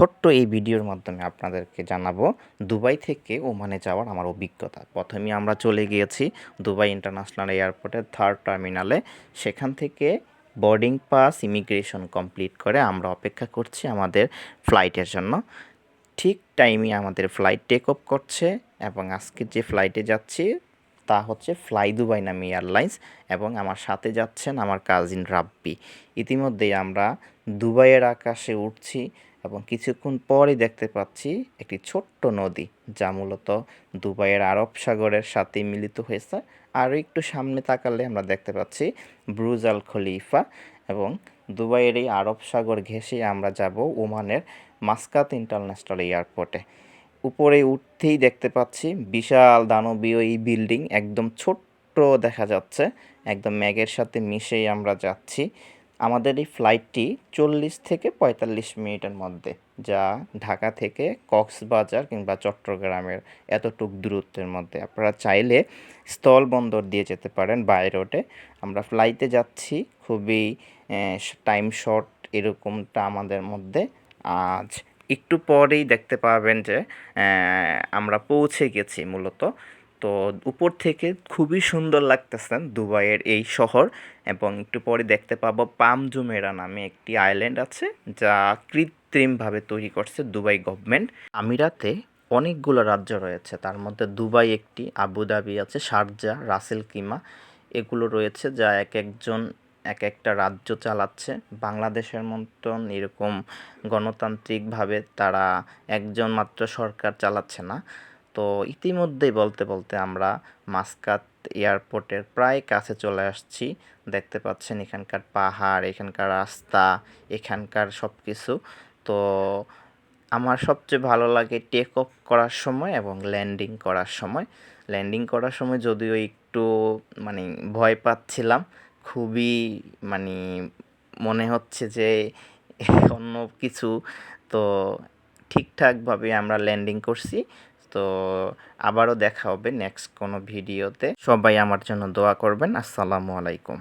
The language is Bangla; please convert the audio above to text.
ছোট্ট এই ভিডিওর মাধ্যমে আপনাদেরকে জানাব দুবাই থেকে ওমানে যাওয়ার আমার অভিজ্ঞতা। প্রথমে আমরা চলে গিয়েছি দুবাই ইন্টারন্যাশনাল এয়ারপোর্টের থার্ড টার্মিনালে। সেখান থেকে বোর্ডিং পাস, ইমিগ্রেশন কমপ্লিট করে আমরা অপেক্ষা করছি আমাদের ফ্লাইটের জন্য। ঠিক টাইমে আমাদের ফ্লাইট টেক অফ করছে এবং আজকে যে ফ্লাইটে যাচ্ছি তা হচ্ছে ফ্লাই দুবাই নামে এয়ারলাইন্স এবং আমার সাথে যাচ্ছেন আমার কাজিন রাব্বি। ইতিমধ্যেই আমরা দুবাইয়ের আকাশে উঠছি। এবং কিছুক্ষণ পরই দেখতে পাচ্ছি একটি ছোট্ট নদী, যা মূলত দুবাইয়ের আরব সাগরের সাথে মিলিত হয়েছে। আরও একটু সামনে তাকালে আমরা দেখতে পাচ্ছি ব্রুজ আল খলিফা এবং দুবাইয়ের এই আরব সাগর ঘেঁষে আমরা যাব ওমানের মাস্কাত ইন্টারন্যাশনাল এয়ারপোর্টে। উপরে উঠতেই দেখতে পাচ্ছি বিশাল দানবীয় এই বিল্ডিং, একদম ছোট্ট দেখা যাচ্ছে, একদম ম্যাগের সাথে মিশেই আমরা যাচ্ছি। আমাদের এই ফ্লাইটটি চল্লিশ থেকে পঁয়তাল্লিশ মিনিটের মধ্যে, যা ঢাকা থেকে কক্সবাজার কিংবা চট্টগ্রামের এতটুক দূরত্বের মধ্যে। আপনারা চাইলে স্থলবন্দর দিয়ে যেতে পারেন বাই রোডে আমরা ফ্লাইটে যাচ্ছি, খুবই টাইম শর্ট এরকমটা আমাদের মধ্যে। আজ একটু পরেই দেখতে পাবেন যে আমরা পৌঁছে গেছি মূলত। তো উপর থেকে খুবই সুন্দর লাগতেছে দুবাইয়ের এই শহর এবং একটু পরে দেখতে পাবো পাম জুমেরা নামে একটি আইল্যান্ড আছে যা কৃত্রিমভাবে তৈরি করছে দুবাই গভর্নমেন্ট আমিরাতে অনেকগুলো রাজ্য রয়েছে, তার মধ্যে দুবাই একটি আবুধাবি আছে, শারজা, রাসেল কিমা, এগুলো রয়েছে যা এক একজন, এক একটা রাজ্য চালাচ্ছে। বাংলাদেশের মতন এরকম গণতান্ত্রিকভাবে তারা একজন মাত্র সরকার চালাচ্ছে না। তো ইতিমধ্যেই বলতে বলতে আমরা মাসকাত এয়ারপোর্টের প্রায় কাছে চলে আসছি। দেখতে পাচ্ছেন এখানকার পাহাড়, এখানকার রাস্তা, এখানকার সব কিছু তো আমার সবচেয়ে ভালো লাগে টেক অফ করার সময় এবং ল্যান্ডিং করার সময়। ল্যান্ডিং করার সময় যদিও একটু মানে ভয় পাচ্ছিলাম, খুবই মানে মনে হচ্ছে যে অন্য কিছু। তো ঠিকঠাকভাবে আমরা ল্যান্ডিং করছি। তো আবারও দেখা হবে নেক্সট কোনো ভিডিওতে সবাই আমার জন্য দোয়া করবেন। আসসালামু আলাইকুম।